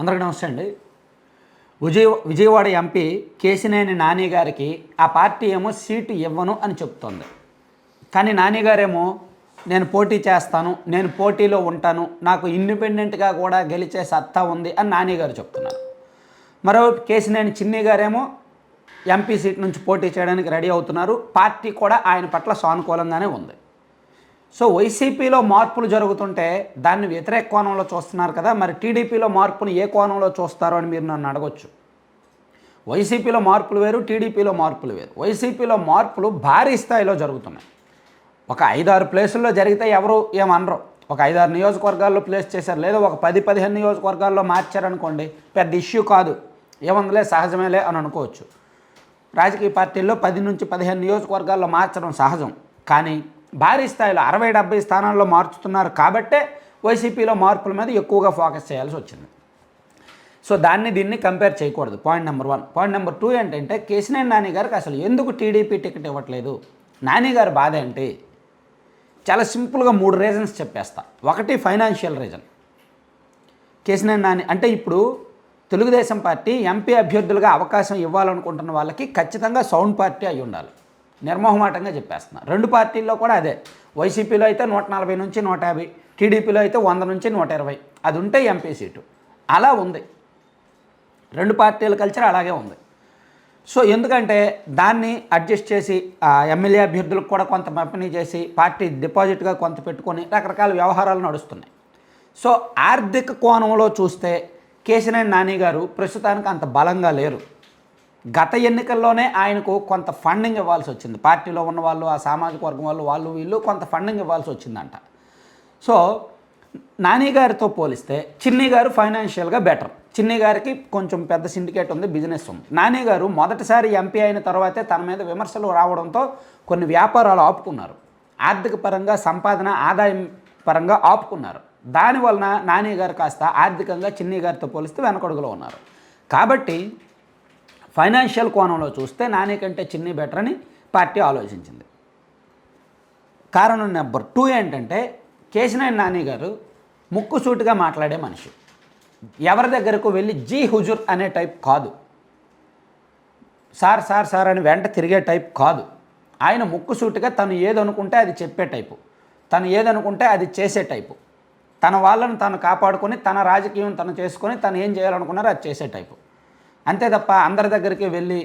అందరికీ నమస్తే అండి. విజయ విజయవాడ ఎంపీ కేసినేని నాని గారికి ఆ పార్టీ ఏమో సీటు ఇవ్వను అని చెప్తోంది. కానీ నాని గారేమో నేను పోటీ చేస్తాను నేను పోటీలో ఉంటాను నాకు ఇండిపెండెంట్గా కూడా గెలిచే సత్తా ఉంది అని నాని గారు చెప్తున్నారు. మరోవైపు కేసినేని చిన్ని గారేమో ఎంపీ సీట్ నుంచి పోటీ చేయడానికి రెడీ అవుతున్నారు. పార్టీ కూడా ఆయన పట్ల సానుకూలంగానే ఉంది. సో వైసీపీలో మార్పులు జరుగుతుంటే దాన్ని వ్యతిరేక కోణంలో చూస్తున్నారు కదా మరి టీడీపీలో మార్పును ఏ కోణంలో చూస్తారో అని మీరు నన్ను అడగొచ్చు. వైసీపీలో మార్పులు వేరు టీడీపీలో మార్పులు వేరు. వైసీపీలో మార్పులు భారీ స్థాయిలో జరుగుతున్నాయి. ఒక ఐదారు ప్లేసుల్లో జరిగితే ఎవరు ఏమనరు. ఒక ఐదారు నియోజకవర్గాల్లో ప్లేస్ చేశారు లేదా ఒక పది పదిహేను నియోజకవర్గాల్లో మార్చారనుకోండి పెద్ద ఇష్యూ కాదు. ఏముందిలే సహజమేలే అని అనుకోవచ్చు. రాజకీయ పార్టీల్లో పది నుంచి పదిహేను నియోజకవర్గాల్లో మార్చడం సహజం. కానీ భారీ స్థాయిలో అరవై డెబ్బై స్థానాల్లో మార్చుతున్నారు కాబట్టే వైసీపీలో మార్పుల మీద ఎక్కువగా ఫోకస్ చేయాల్సి వచ్చింది. సో దాన్ని దీన్ని కంపేర్ చేయకూడదు. Point number one. Point number two ఏంటంటే కేసినేని నాని గారికి అసలు ఎందుకు టీడీపీ టికెట్ ఇవ్వట్లేదు? నాని గారి బాధ ఏంటి? చాలా సింపుల్గా మూడు రీజన్స్ చెప్పేస్తా. ఒకటి ఫైనాన్షియల్ రీజన్. కేసినేని నాని అంటే ఇప్పుడు తెలుగుదేశం పార్టీ ఎంపీ అభ్యర్థులుగా అవకాశం ఇవ్వాలనుకుంటున్న వాళ్ళకి ఖచ్చితంగా సౌండ్ పార్టీ అయి ఉండాలి నిర్మోహమాటంగా చెప్పేస్తున్నారు రెండు పార్టీల్లో కూడా అదే. వైసీపీలో అయితే నూట నలభై నుంచి నూట యాభై టీడీపీలో అయితే వంద నుంచి నూట ఇరవై. అది ఉంటే ఎంపీ సీటు. అలా ఉంది. రెండు పార్టీల కల్చర్ అలాగే ఉంది. సో ఎందుకంటే దాన్ని అడ్జస్ట్ చేసి ఆ ఎమ్మెల్యే అభ్యర్థులకు కూడా కొంత పంపిణీ చేసి పార్టీ డిపాజిట్గా కొంత పెట్టుకొని రకరకాల వ్యవహారాలు నడుస్తున్నాయి. సో ఆర్థిక కోణంలో చూస్తే కేశినేని నాని గారు ప్రస్తుతానికి అంత బలంగా లేరు. గత ఎన్నికల్లోనే ఆయనకు కొంత ఫండింగ్ ఇవ్వాల్సి వచ్చింది. పార్టీలో ఉన్న వాళ్ళు ఆ సామాజిక వర్గం వాళ్ళు వాళ్ళు వీళ్ళు కొంత ఫండింగ్ ఇవ్వాల్సి వచ్చిందంట. సో నాని గారితో పోలిస్తే చిన్ని గారు ఫైనాన్షియల్గా బెటర్ చిన్ని గారికి కొంచెం పెద్ద సిండికేట్ ఉంది బిజినెస్ ఉంది. నాని గారు మొదటిసారి ఎంపీ అయిన తర్వాతే తన మీద విమర్శలు రావడంతో కొన్ని వ్యాపారాలు ఆపుకున్నారు. ఆర్థిక పరంగా సంపాదన ఆదాయం పరంగా ఆపుకున్నారు. దానివలన నాని గారు కాస్త ఆర్థికంగా చిన్ని గారితో పోలిస్తే వెనకడుగులో ఉన్నారు. కాబట్టి ఫైనాన్షియల్ కోణంలో చూస్తే నాని కంటే చిన్ని బెటర్ అని పార్టీ ఆలోచించింది. కారణం నెంబర్ టూ ఏంటంటే కేశినేని నాని గారు ముక్కుసూటిగా మాట్లాడే మనిషి. ఎవరి దగ్గరకు వెళ్ళి జీ హుజుర్ అనే టైప్ కాదు. సార్ సార్ సార్ అని వెంట తిరిగే టైప్ కాదు. ఆయన ముక్కుసూటిగా తను ఏదనుకుంటే అది చెప్పే టైపు. తను ఏదనుకుంటే అది చేసే టైపు. తన వాళ్ళను తను కాపాడుకొని తన రాజకీయం తను చేసుకొని తను ఏం చేయాలనుకున్నారో అది చేసే టైపు. అంతే తప్ప అందరి దగ్గరికి వెళ్ళి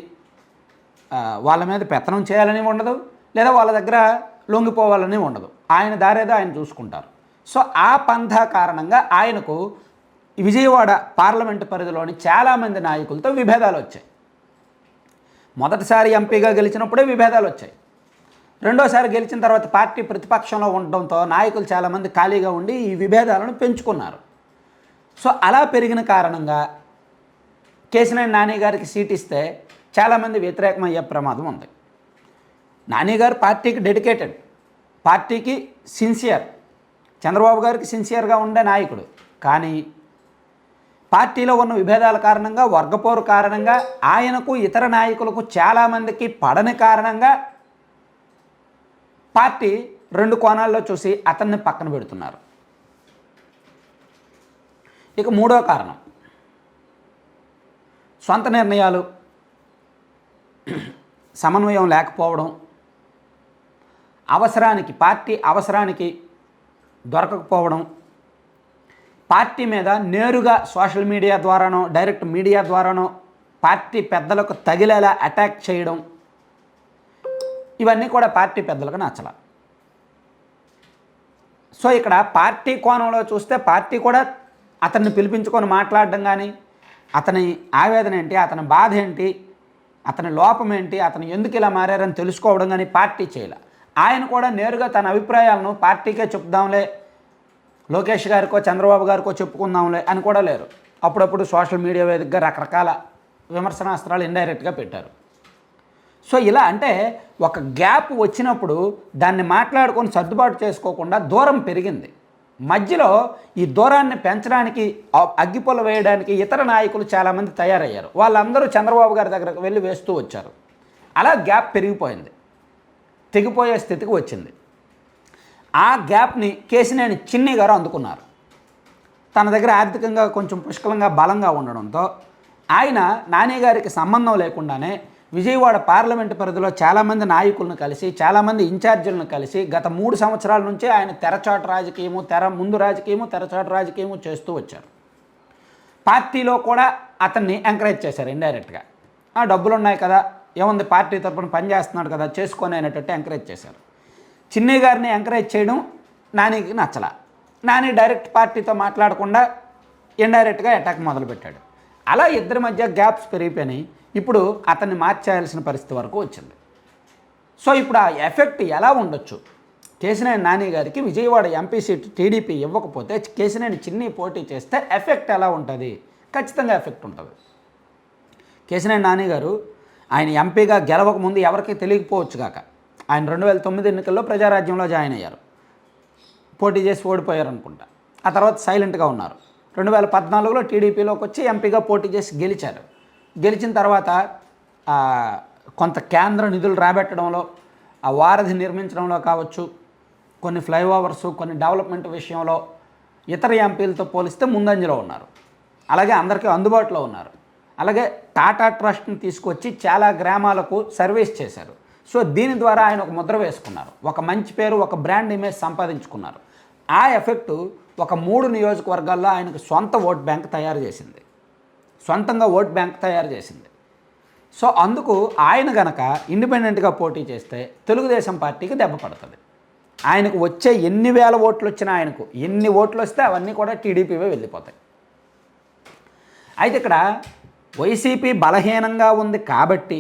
వాళ్ళ మీద పెత్తనం చేయాలని ఉండదు లేదా వాళ్ళ దగ్గర లొంగిపోవాలని ఉండదు. ఆయన దారేదో ఆయన చూసుకుంటారు. సో ఆ పంథా కారణంగా ఆయనకు విజయవాడ పార్లమెంటు పరిధిలోని చాలామంది నాయకులతో విభేదాలు వచ్చాయి. మొదటిసారి ఎంపీగా గెలిచినప్పుడే విభేదాలు వచ్చాయి. రెండోసారి గెలిచిన తర్వాత పార్టీ ప్రతిపక్షంలో ఉండడంతో నాయకులు చాలామంది ఖాళీగా ఉండి ఈ విభేదాలను పెంచుకున్నారు. సో అలా పెరిగిన కారణంగా కేసినేని నాని గారికి సీట్ ఇస్తే చాలామంది వ్యతిరేకమయ్యే ప్రమాదం ఉంది. నాని గారు పార్టీకి డెడికేటెడ్ పార్టీకి సిన్సియర్ చంద్రబాబు గారికి సిన్సియర్గా ఉండే నాయకుడు. కానీ పార్టీలో ఉన్న విభేదాల కారణంగా వర్గపోరు కారణంగా ఆయనకు ఇతర నాయకులకు చాలామందికి పడని కారణంగా పార్టీ రెండు కోణాల్లో చూసి అతన్ని పక్కన పెడుతున్నారు. ఇక మూడో కారణం. సొంత నిర్ణయాలు సమన్వయం లేకపోవడం అవసరానికి పార్టీ అవసరానికి దొరకకపోవడం పార్టీ మీద నేరుగా సోషల్ మీడియా ద్వారానో డైరెక్ట్ మీడియా ద్వారానో పార్టీ పెద్దలకు తగిలేలా అటాక్ చేయడం ఇవన్నీ కూడా పార్టీ పెద్దలకు నచ్చల. సో ఇక్కడ పార్టీ కోణంలో చూస్తే పార్టీ కూడా అతన్ని పిలిపించుకొని మాట్లాడడం కానీ అతని ఆవేదన ఏంటి అతని బాధ ఏంటి అతని లోపం ఏంటి అతను ఎందుకు ఇలా మారారని తెలుసుకోవడం కానీ పార్టీ చేయాల. ఆయన కూడా నేరుగా తన అభిప్రాయాలను పార్టీకే చెప్దాంలే లోకేష్ గారికో చంద్రబాబు గారికో చెప్పుకుందాంలే అని కూడా లేరు. అప్పుడప్పుడు సోషల్ మీడియా వేదికగా రకరకాల విమర్శనాస్త్రాలు ఇండైరెక్ట్గా పెట్టారు. సో ఇలా అంటే ఒక గ్యాప్ వచ్చినప్పుడు దాన్ని మాట్లాడుకొని సర్దుబాటు చేసుకోకుండా దూరం పెరిగింది. మధ్యలో ఈ దూరాన్ని పెంచడానికి అగ్గిపొల వేయడానికి ఇతర నాయకులు చాలామంది తయారయ్యారు. వాళ్ళందరూ చంద్రబాబు గారి దగ్గరకు వెళ్ళి వేస్తూ వచ్చారు. అలా గ్యాప్ పెరిగిపోయింది. తెగిపోయే స్థితికి వచ్చింది. ఆ గ్యాప్ని కేసినేని చిన్ని గారు అందుకున్నారు. తన దగ్గర ఆర్థికంగా కొంచెం పుష్కలంగా బలంగా ఉండడంతో ఆయన నాని గారికి సంబంధం లేకుండానే విజయవాడ పార్లమెంటు పరిధిలో చాలామంది నాయకులను కలిసి చాలామంది ఇన్ఛార్జీలను కలిసి గత మూడు సంవత్సరాల నుంచి ఆయన తెరచాటు రాజకీయము తెర ముందు రాజకీయము తెరచాటు రాజకీయము చేస్తూ వచ్చారు. పార్టీలో కూడా అతన్ని ఎంకరేజ్ చేశారు ఇండైరెక్ట్గా ఆ డబ్బులు ఉన్నాయి కదా ఏముంది పార్టీ తరపున పనిచేస్తున్నాడు కదా చేసుకొని అనేటట్టు ఎంకరేజ్ చేశారు. చిన్నయ్య గారిని ఎంకరేజ్ చేయడం నానికి నచ్చల. నాని డైరెక్ట్ పార్టీతో మాట్లాడకుండా ఇండైరెక్ట్గా అటాక్ మొదలుపెట్టాడు. అలా ఇద్దరి మధ్య గ్యాప్స్ పెరిగిపోయినాయి. ఇప్పుడు అతన్ని మార్చేయాల్సిన పరిస్థితి వరకు వచ్చింది. సో ఇప్పుడు ఆ ఎఫెక్ట్ ఎలా ఉండొచ్చు? కేసినేని నాని గారికి విజయవాడ ఎంపీ సీట్ టీడీపీ ఇవ్వకపోతే కేసినేని చిన్ని పోటీ చేస్తే ఎఫెక్ట్ ఎలా ఉంటుంది? ఖచ్చితంగా ఎఫెక్ట్ ఉంటుంది. కేసినేని నాని గారు ఆయన ఎంపీగా గెలవక ముందు ఎవరికి తెలియకపోవచ్చు కాక. ఆయన రెండు వేల తొమ్మిది ఎన్నికల్లో ప్రజారాజ్యంలో జాయిన్ అయ్యారు. పోటీ చేసి ఓడిపోయారు అనుకుంటా. ఆ తర్వాత సైలెంట్గా ఉన్నారు. రెండు వేల పద్నాలుగులో టీడీపీలోకి వచ్చి ఎంపీగా పోటీ చేసి గెలిచారు. గెలిచిన తర్వాత కొంత కేంద్ర నిధులు రాబెట్టడంలో ఆ వారధి నిర్మించడంలో కావచ్చు కొన్ని ఫ్లైఓవర్స్ కొన్ని డెవలప్మెంట్ విషయంలో ఇతర ఎంపీలతో పోలిస్తే ముందంజలో ఉన్నారు. అలాగే అందరికీ అందుబాటులో ఉన్నారు. అలాగే టాటా ట్రస్ట్ని తీసుకొచ్చి చాలా గ్రామాలకు సర్వీస్ చేశారు. సో దీని ద్వారా ఆయన ఒక ముద్ర వేసుకున్నారు. ఒక మంచి పేరు ఒక బ్రాండ్ ఇమేజ్ సంపాదించుకున్నారు. ఆ ఎఫెక్ట్ ఒక మూడు నియోజకవర్గాల్లో ఆయనకు సొంత ఓట్ బ్యాంక్ తయారు చేసింది. సొంతంగా ఓట్ బ్యాంక్ తయారు చేసింది. సో అందుకు ఆయన గనక ఇండిపెండెంట్గా పోటీ చేస్తే తెలుగుదేశం పార్టీకి దెబ్బ పడుతుంది. ఆయనకు వచ్చే ఎన్ని వేల ఓట్లు వచ్చినా ఆయనకు ఎన్ని ఓట్లు వస్తే అవన్నీ కూడా టీడీపీవే వెళ్ళిపోతాయి. అయితే ఇక్కడ వైసీపీ బలహీనంగా ఉంది కాబట్టి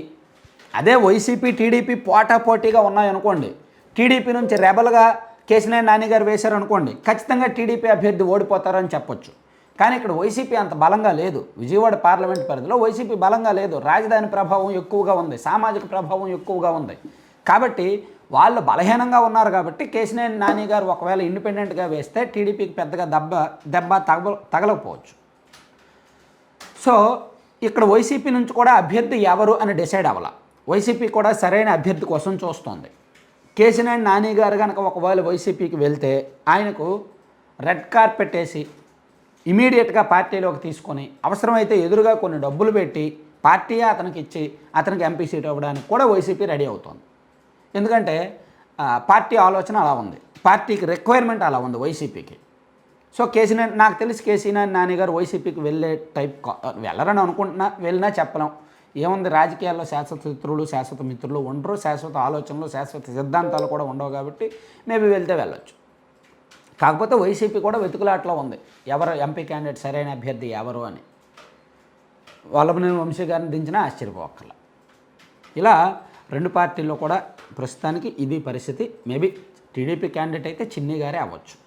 అదే వైసీపీ టీడీపీ పోటాపోటీగా ఉన్నాయనుకోండి టీడీపీ నుంచి రెబల్గా కేసినేని నాని గారు వేశారనుకోండి ఖచ్చితంగా టీడీపీ అభ్యర్థి ఓడిపోతారని చెప్పొచ్చు. కానీ ఇక్కడ వైసీపీ అంత బలంగా లేదు. విజయవాడ పార్లమెంట్ పరిధిలో వైసీపీ బలంగా లేదు. రాజధాని ప్రభావం ఎక్కువగా ఉంది. సామాజిక ప్రభావం ఎక్కువగా ఉంది. కాబట్టి వాళ్ళు బలహీనంగా ఉన్నారు కాబట్టి కేసినేని నాని గారు ఒకవేళ ఇండిపెండెంట్గా వేస్తే టీడీపీకి పెద్దగా దెబ్బ దెబ్బ తగ తగలకపోవచ్చు. సో ఇక్కడ వైసీపీ నుంచి కూడా అభ్యర్థి ఎవరు అని డిసైడ్ అవ్వాల. వైసీపీ కూడా సరైన అభ్యర్థి కోసం చూస్తోంది. కేసినేని నాని గారు కనుక ఒకవేళ వైసీపీకి వెళ్తే ఆయనకు రెడ్ కార్పెట్ వేసి ఇమీడియట్గా పార్టీలోకి తీసుకొని అవసరమైతే ఎదురుగా కొన్ని డబ్బులు పెట్టి పార్టీ అతనికి ఇచ్చి అతనికి ఎంపీ సీట్ ఇవ్వడానికి కూడా వైసీపీ రెడీ అవుతోంది. ఎందుకంటే పార్టీ ఆలోచన అలా ఉంది. పార్టీకి రిక్వైర్మెంట్ అలా ఉంది వైసీపీకి. సో కేసీఆర్ నాకు తెలిసి కేసీఆర్ నాని గారు వైసీపీకి వెళ్ళే టైప్ వెళ్ళరని అనుకుంటున్నా వెళ్ళినా చెప్పలేం. ఏముంది రాజకీయాల్లో శాశ్వత మిత్రులు శాశ్వత మిత్రులు ఉండరు శాశ్వత ఆలోచనలు శాశ్వత సిద్ధాంతాలు కూడా ఉండవు కాబట్టి మేబీ వెళ్తే వెళ్ళొచ్చు. కాకపోతే వైసీపీ కూడా వెతుకులాట్లో ఉంది. ఎవరు ఎంపీ క్యాండిడేట్ సరైన అభ్యర్థి ఎవరు అని. వల్లభనేని వంశీ గారిని దించినా ఆశ్చర్యపోక్కర్ల. ఇలా రెండు పార్టీల్లో కూడా ప్రస్తుతానికి ఇది పరిస్థితి. మేబీ టీడీపీ క్యాండిడేట్ అయితే చిన్ని గారే అవ్వచ్చు.